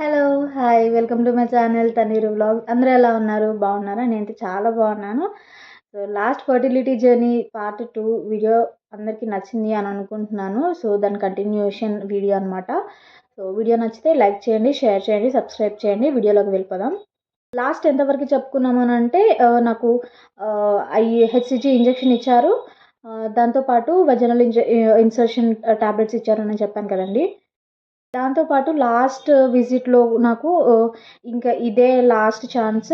Hello hi welcome to my channel Taneeru vlog అందరూ ఎలా ఉన్నారు? బాగున్నారా? నేనైతే చాలా బాగున్నాను. So last fertility journey part two video అందరికీ నచ్చింది అని అనుకుంటున్నాను. సో దాని కంటిన్యూషన్ వీడియో అనమాట సో వీడియో నచ్చితే లైక్ చేయండి షేర్ చేయండి సబ్స్క్రైబ్ చేయండి వీడియోలోకి వెళ్ళిపోదాం. లాస్ట్ ఎంతవరకు చెప్పుకున్నామనంటే అంటే నాకు ఐ హెచ్సిజీ ఇంజెక్షన్ ఇచ్చారు. దాంతోపాటు వజనల్ ఇంజ ఇన్సర్షన్ టాబ్లెట్స్ ఇచ్చారని చెప్పాను కదండి. దాంతోపాటు లాస్ట్ విజిట్లో నాకు ఇంకా ఇదే లాస్ట్ ఛాన్స్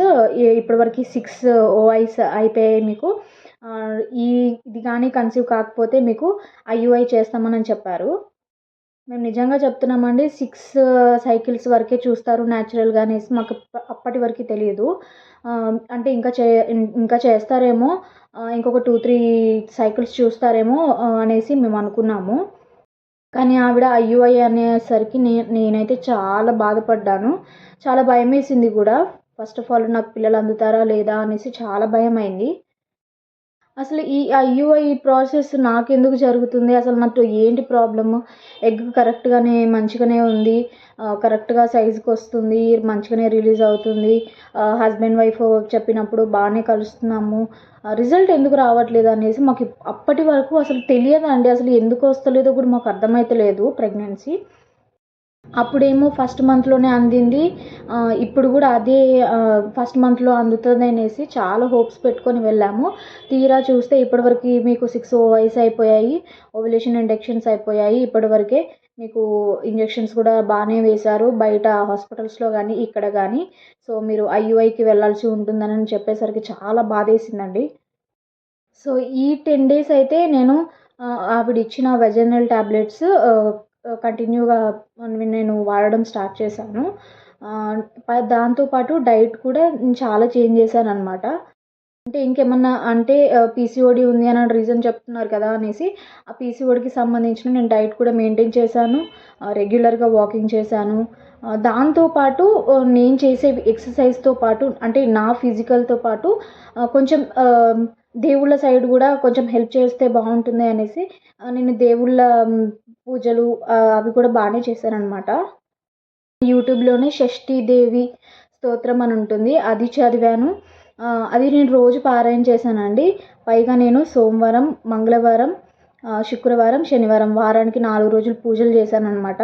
ఇప్పటివరకు సిక్స్ ఓఐస్ అయిపోయాయి మీకు. ఈ ఇది కానీ కన్సీవ్ కాకపోతే మీకు ఐయుఐ చేస్తామని చెప్పారు. మేము నిజంగా చెప్తున్నామండి సిక్స్ సైకిల్స్ వరకే చూస్తారు న్యాచురల్గా అనేసి మాకు అప్పటి వరకు తెలియదు. అంటే ఇంకా చే ఇంకా చేస్తారేమో ఇంకొక టూ త్రీ సైకిల్స్ చూస్తారేమో అనేసి మేము అనుకున్నాము. కానీ ఆవిడ ఐయుఐ అనేసరికి నే నేనైతే చాలా బాధపడ్డాను. చాలా భయం వేసింది కూడా. ఫస్ట్ ఆఫ్ ఆల్ నాకు పిల్లలు అందుతారా లేదా అనేసి చాలా భయం అయింది అసలు ఈ యూఐ ప్రాసెస్ నాకెందుకు జరుగుతుంది? అసలు నాకు ఏంటి ప్రాబ్లమ్? ఎగ్ కరెక్ట్గానే మంచిగానే ఉంది. కరెక్ట్గా సైజుకి వస్తుంది మంచిగానే రిలీజ్ అవుతుంది. హస్బెండ్ వైఫ్ చెప్పినప్పుడు బాగానే కలుస్తున్నాము. రిజల్ట్ ఎందుకు రావట్లేదు అనేసి మాకు అప్పటి వరకు అసలు తెలియదండి. అసలు ఎందుకు వస్తలేదో కూడా మాకు అర్థమైతలేదు ప్రెగ్నెన్సీ. అప్పుడేమో ఫస్ట్ మంత్లోనే అందింది. ఇప్పుడు కూడా అదే ఫస్ట్ మంత్లో అందుతుంది అనేసి చాలా హోప్స్ పెట్టుకొని వెళ్ళాము. తీరా చూస్తే ఇప్పటివరకు మీకు సిక్స్ వయసు అయిపోయాయి ఓవులేషన్ ఇండక్షన్స్ అయిపోయాయి. ఇప్పటివరకే మీకు ఇంజెక్షన్స్ కూడా బాగానే వేశారు. బయట హాస్పిటల్స్లో కానీ ఇక్కడ కానీ సో మీరు ఐయుఐకి వెళ్ళాల్సి ఉంటుందని చెప్పేసరికి చాలా బాధేసిందండి. సో ఈ టెన్ డేస్ అయితే నేను ఆవిడ ఇచ్చిన వెజనల్ ట్యాబ్లెట్స్ కంటిన్యూగా నేను వాడడం స్టార్ట్ చేశాను. దాంతోపాటు డైట్ కూడా నేను చాలా చేంజ్ చేశాను అనమాట అంటే ఇంకేమన్నా అంటే పీసీఓడి ఉంది అని రీజన్ చెప్తున్నారు కదా అనేసి ఆ పీసీఓడికి సంబంధించిన నేను డైట్ కూడా మెయింటైన్ చేశాను. రెగ్యులర్గా వాకింగ్ చేశాను. దాంతోపాటు నేను చేసే ఎక్సర్సైజ్తో పాటు అంటే నా ఫిజికల్తో పాటు కొంచెం దేవుళ్ళ సైడ్ కూడా కొంచెం హెల్ప్ చేస్తే బాగుంటుంది అనేసి నేను దేవుళ్ళ పూజలు అవి కూడా బాగానే చేశానన్నమాట. యూట్యూబ్లోనే షష్ఠీదేవి స్తోత్రం అని ఉంటుంది. అది చదివాను. అది నేను రోజు పారాయణ చేశానండి. పైగా నేను సోమవారం మంగళవారం శుక్రవారం శనివారం వారానికి నాలుగు రోజులు పూజలు చేశాను అనమాట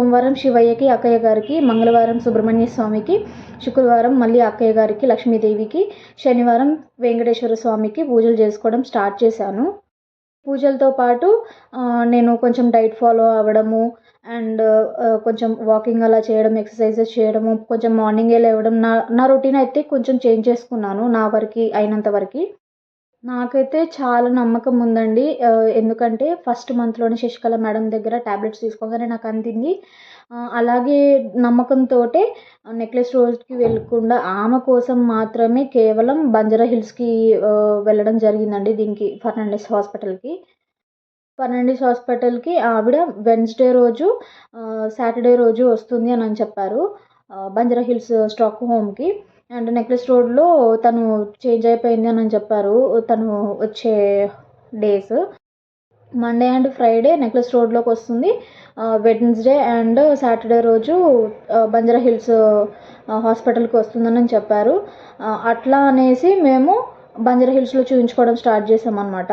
సోమవారం శివయ్యకి అక్కయ్య గారికి మంగళవారం సుబ్రహ్మణ్య స్వామికి శుక్రవారం మళ్ళీ అక్కయ్య గారికి లక్ష్మీదేవికి శనివారం వెంకటేశ్వర స్వామికి పూజలు చేసుకోవడం స్టార్ట్ చేశాను. పూజలతో పాటు నేను కొంచెం డైట్ ఫాలో అవ్వడము అండ్ కొంచెం వాకింగ్ అలా చేయడం ఎక్సర్సైజెస్ చేయడము కొంచెం మార్నింగే లేవడం నా నా రొటీన్ అయితే కొంచెం చేంజ్ చేసుకున్నాను నా వరకు అయినంత వరకు. నాకైతే చాలా నమ్మకం ఉందండి. ఎందుకంటే ఫస్ట్ మంత్లోనే శశికళ మేడం దగ్గర ట్యాబ్లెట్స్ తీసుకోగానే నాకు అందింది. అలాగే నమ్మకంతో నెక్లెస్ రోజుకి వెళ్ళకుండా ఆమె కోసం మాత్రమే కేవలం బంజారా హిల్స్కి వెళ్ళడం జరిగిందండి దీనికి ఫర్నాండిస్ హాస్పిటల్కి. ఫర్నాండిస్ హాస్పిటల్కి ఆవిడ వెన్స్డే రోజు సాటర్డే రోజు వస్తుంది అని అని చెప్పారు. బంజరా బంజారా హిల్స్ స్టాక్ హోమ్కి. అండ్ నెక్లెస్ రోడ్లో తను చేంజ్ అయిపోయింది అని చెప్పారు. తను వచ్చే days Monday and Friday necklace రోడ్లోకి వస్తుంది. వెడ్నెస్డే అండ్ సాటర్డే రోజు బంజరా బంజారా హిల్స్ హాస్పిటల్కి వస్తుందని చెప్పారు. అట్లా అనేసి మేము బంజారా హిల్స్లో చూపించుకోవడం స్టార్ట్ చేసామన్నమాట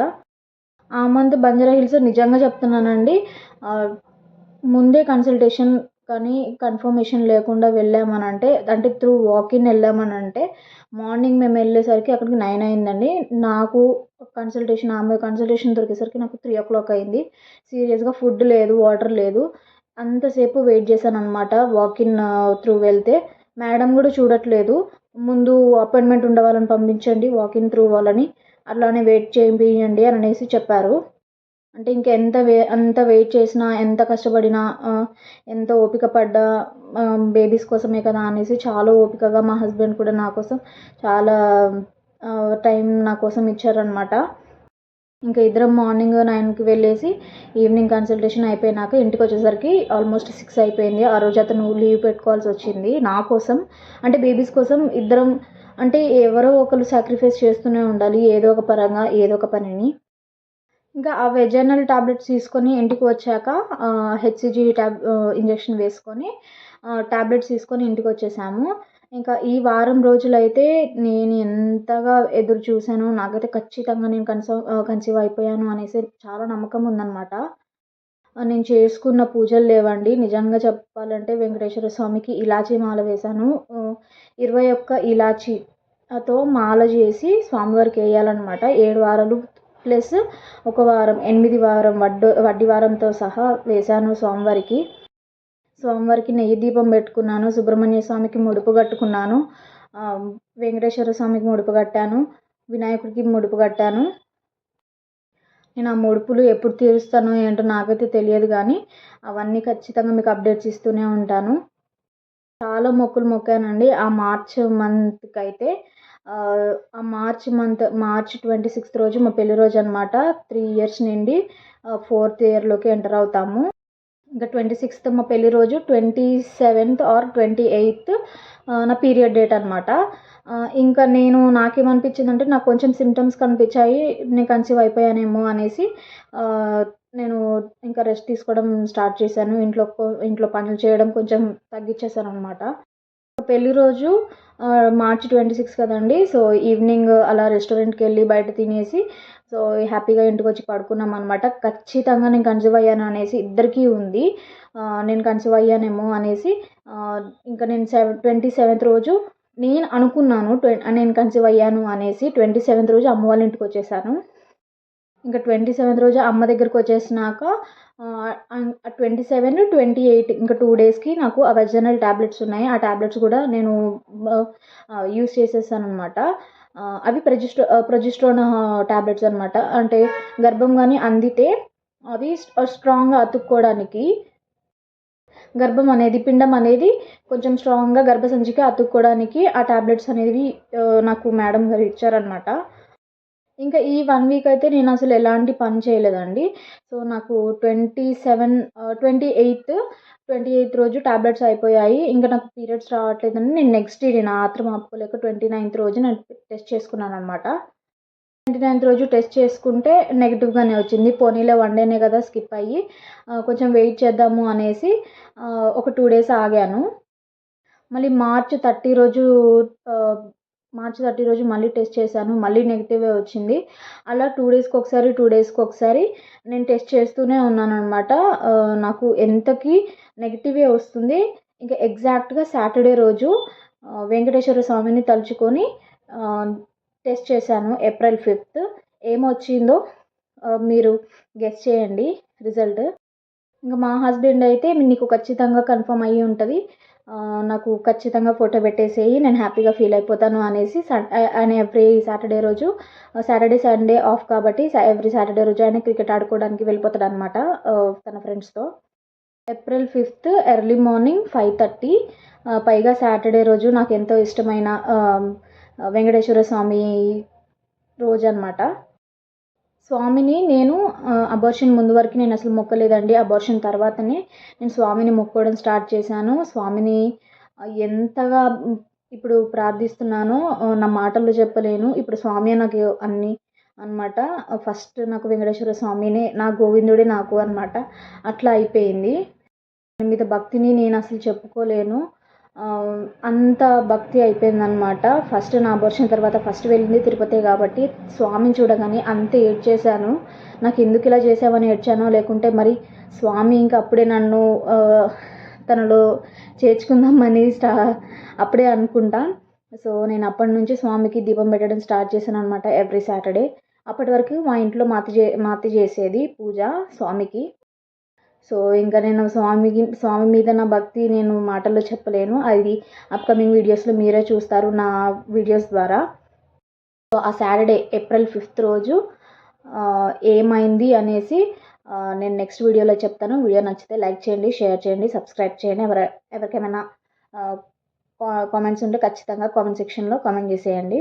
ఆ మంత్ బంజారా హిల్స్ నిజంగా చెప్తున్నానండి. ముందే కన్సల్టేషన్ కానీ కన్ఫర్మేషన్ లేకుండా వెళ్ళామని అంటే అంటే త్రూ వాకిన్ వెళ్ళామని అంటే మార్నింగ్ మేము వెళ్ళేసరికి అక్కడికి నైన్ అయిందండి. నాకు కన్సల్టేషన్ ఆమె కన్సల్టేషన్ దొరికేసరికి నాకు త్రీ ఓ క్లాక్ అయింది. సీరియస్గా ఫుడ్ లేదు వాటర్ లేదు. అంతసేపు వెయిట్ చేశాను అనమాట వాకిన్ త్రూ వెళ్తే. మేడం కూడా చూడట్లేదు. ముందు అపాయింట్మెంట్ ఉండే వాళ్ళని పంపించండి వాకిన్ త్రూ వాళ్ళని. అట్లానే వెయిట్ చేయించండి అని అనేసి చెప్పారు. అంటే ఇంకా ఎంత వే అంత వెయిట్ చేసినా ఎంత కష్టపడినా ఎంత ఓపిక పడ్డా బేబీస్ కోసమే కదా అనేసి చాలా ఓపికగా మా హస్బెండ్ కూడా నా కోసం చాలా టైం నా కోసం ఇచ్చారనమాట ఇంకా ఇద్దరం మార్నింగ్ నైన్కి వెళ్ళేసి ఈవినింగ్ కన్సల్టేషన్ అయిపోయినాక ఇంటికి వచ్చేసరికి ఆల్మోస్ట్ సిక్స్ అయిపోయింది. ఆ రోజు అతను లీవ్ పెట్టుకోవాల్సి వచ్చింది. నా కోసం అంటే బేబీస్ కోసం ఇద్దరం అంటే ఎవరో ఒకరు సాక్రిఫైస్ చేస్తూనే ఉండాలి. ఏదో ఒక పరంగా ఏదో ఒక పనిని. ఇంకా ఆ వెజనల్ టాబ్లెట్స్ తీసుకొని ఇంటికి వచ్చాక హెచ్సిజి ట్యాబ్ ఇంజెక్షన్ వేసుకొని టాబ్లెట్స్ తీసుకొని ఇంటికి వచ్చేసాము. ఇంకా ఈ వారం రోజులైతే నేను ఎంతగా ఎదురు చూశాను నాకైతే ఖచ్చితంగా నేను కన్సర్వ్ కన్సీవ్ అయిపోయాను అనేసి చాలా నమ్మకం ఉందన్నమాట. నేను చేసుకున్న పూజలు లేవండి. నిజంగా చెప్పాలంటే వెంకటేశ్వర స్వామికి ఇలాచీ మాల వేశాను. ఇరవై ఒక్క ఇలాచీతో మాల చేసి స్వామివారికి వేయాలన్నమాట. ఏడు వారాలు ప్లస్ ఒక వారం ఎనిమిది వారం వడ్డు వడ్డీ వారంతో సహా వేశాను స్వామివారికి. స్వామివారికి నెయ్యి దీపం పెట్టుకున్నాను సుబ్రహ్మణ్య స్వామికి ముడుపు కట్టుకున్నాను వెంకటేశ్వర స్వామికి ముడుపు కట్టాను వినాయకుడికి ముడుపు కట్టాను. నేను ఆ ముడుపులు ఎప్పుడు తీరుస్తానో ఏంటో నాకైతే తెలియదు కానీ అవన్నీ ఖచ్చితంగా మీకు అప్డేట్స్ ఇస్తూనే ఉంటాను. చాలా మొక్కులు మొక్కానండి. ఆ మార్చ్ మంత్కి అయితే ఆ March month March twenty sixth రోజు మా పెళ్ళి రోజు అనమాట త్రీ ఇయర్స్ నుండి ఫోర్త్ ఇయర్లోకి ఎంటర్ అవుతాము. ఇంకా ట్వంటీ సిక్స్త్ మా పెళ్ళి రోజు twenty seventh or twenty eighth నా పీరియడ్ డేట్ అనమాట ఇంకా నేను నాకేమనిపించింది అంటే నాకు కొంచెం సిమ్టమ్స్ కనిపించాయి నేను కన్సీవ్ అయిపోయానేమో అనేసి నేను ఇంకా రెస్ట్ తీసుకోవడం స్టార్ట్ చేశాను. ఇంట్లో ఇంట్లో పనులు చేయడం కొంచెం తగ్గించేసాను అనమాట పెళ్ళి రోజు మార్చ్ ట్వంటీ సిక్స్ కదండి. సో ఈవినింగ్ అలా రెస్టారెంట్కి వెళ్ళి బయట తినేసి సో హ్యాపీగా ఇంటికి వచ్చి పడుకున్నాం అనమాట ఖచ్చితంగా నేను కన్సీవ్ అయ్యాను అనేసి ఇద్దరికీ ఉంది. నేను కన్సీవ్ అయ్యానేమో అనేసి ఇంకా నేను సెవెన్ ట్వంటీ సెవెంత్ రోజు నేను అనుకున్నాను నేను కన్సీవ్ అయ్యాను అనేసి ట్వంటీ సెవెంత్ రోజు అమ్మ వాళ్ళ ఇంటికి వచ్చేసాను ఇంకా ట్వంటీ సెవెంత్ రోజు అమ్మ దగ్గరికి వచ్చేసినాక ట్వంటీ సెవెన్ ట్వంటీ ఎయిట్ ఇంకా టూ డేస్కి నాకు అవెజనల్ ట్యాబ్లెట్స్ ఉన్నాయి. ఆ ట్యాబ్లెట్స్ కూడా నేను యూస్ చేసేసాను అనమాట అవి ప్రొజిస్ట్రో ప్రొజిస్ట్రోన్ ట్యాబ్లెట్స్ అనమాట అంటే గర్భం కానీ అందితే అవి స్ట్రాంగ్గా అతుక్కోవడానికి గర్భం అనేది పిండం అనేది కొంచెం స్ట్రాంగ్గా గర్భసంచికి అతుక్కోవడానికి ఆ ట్యాబ్లెట్స్ అనేవి నాకు మేడం గారు ఇచ్చారనమాట ఇంకా ఈ వన్ వీక్ అయితే నేను అసలు ఎలాంటి పని చేయలేదండి. సో నాకు twenty seven twenty eighth twenty eighth రోజు టాబ్లెట్స్ అయిపోయాయి. ఇంకా నాకు పీరియడ్స్ రావట్లేదని నేను నెక్స్ట్ డే నేను ఆత్రం ఆపుకోలేక ట్వంటీ నైన్త్ రోజు నేను టెస్ట్ చేసుకున్నాను అనమాట ట్వంటీ నైన్త్ రోజు టెస్ట్ చేసుకుంటే నెగిటివ్గానే వచ్చింది. పోనీలో వన్ డేనే కదా స్కిప్ అయ్యి uh, కొంచెం వెయిట్ చేద్దాము అనేసి uh, ఒక టూ డేస్ ఆగాను. మళ్ళీ మార్చ్ థర్టీ రోజు uh, మార్చి థర్టీ రోజు మళ్ళీ టెస్ట్ చేశాను. మళ్ళీ నెగిటివే వచ్చింది. అలా టూ డేస్కి ఒకసారి టూ డేస్కి ఒకసారి నేను టెస్ట్ చేస్తూనే ఉన్నాను అనమాట నాకు ఎంతకి నెగిటివే వస్తుంది. ఇంకా ఎగ్జాక్ట్గా సాటర్డే రోజు వెంకటేశ్వర స్వామిని తలుచుకొని టెస్ట్ చేశాను. April fifth. ఏమొచ్చిందో మీరు గెస్ట్ చేయండి. రిజల్ట్. ఇంకా మా హస్బెండ్ అయితే నీకు ఖచ్చితంగా కన్ఫర్మ్ అయ్యి ఉంటుంది. నాకు ఖచ్చితంగా ఫోటో పెట్టేసేయి నేను హ్యాపీగా ఫీల్ అయిపోతాను అనేసి ఆయన ఎవ్రీ సాటర్డే రోజు సాటర్డే సండే ఆఫ్ కాబట్టి ఎవ్రీ సాటర్డే రోజు ఆయన క్రికెట్ ఆడుకోవడానికి వెళ్ళిపోతాడు అనమాట తన ఫ్రెండ్స్తో. April fifth early morning five thirty పైగా సాటర్డే రోజు నాకు ఎంతో ఇష్టమైన వెంకటేశ్వర స్వామి రోజు అనమాట స్వామిని నేను అబార్షన్ ముందు వరకు నేను అసలు మొక్కలేదండి. అబార్షన్ తర్వాతనే నేను స్వామిని మొక్కోవడం స్టార్ట్ చేశాను. స్వామిని ఎంతగా ఇప్పుడు ప్రార్థిస్తున్నానో నా మాటల్లో చెప్పలేను. ఇప్పుడు స్వామి నాకు అన్నీ అనమాట ఫస్ట్ నాకు వెంకటేశ్వర స్వామినే నా గోవిందుడే నాకు అనమాట అట్లా అయిపోయింది. మీద భక్తిని నేను అసలు చెప్పుకోలేను. అంత భక్తి అయిపోయిందనమాట ఫస్ట్ నా అబార్షన్ తర్వాత ఫస్ట్ వెళ్ళింది తిరుపతి కాబట్టి స్వామిని చూడగానే అంత ఏడ్చేశాను. నాకు ఎందుకు ఇలా చేసావని ఏడ్చానో లేకుంటే మరి స్వామి ఇంకా అప్పుడే నన్ను తనలో చేర్చుకుందామని స్టా అప్పుడే అనుకుంటా. సో నేను అప్పటి నుంచి స్వామికి దీపం పెట్టడం స్టార్ట్ చేశాను అనమాట ఎవ్రీ సాటర్డే అప్పటి వరకు మా ఇంట్లో మాతి చే మాతి చేసేది పూజ స్వామికి. సో ఇంకా నేను స్వామికి స్వామి మీద నా భక్తి నేను మాటల్లో చెప్పలేను. అది అప్కమింగ్ వీడియోస్లో మీరే చూస్తారు నా వీడియోస్ ద్వారా. సో ఆ సాటర్డే ఏప్రిల్ ఫిఫ్త్ రోజు ఏమైంది అనేసి నేను నెక్స్ట్ వీడియోలో చెప్తాను. వీడియో నచ్చితే లైక్ చేయండి షేర్ చేయండి సబ్స్క్రైబ్ చేయండి. ఎవరి ఎవరికైనా కామెంట్స్ ఉంటే ఖచ్చితంగా కామెంట్ సెక్షన్లో కామెంట్ చేసేయండి.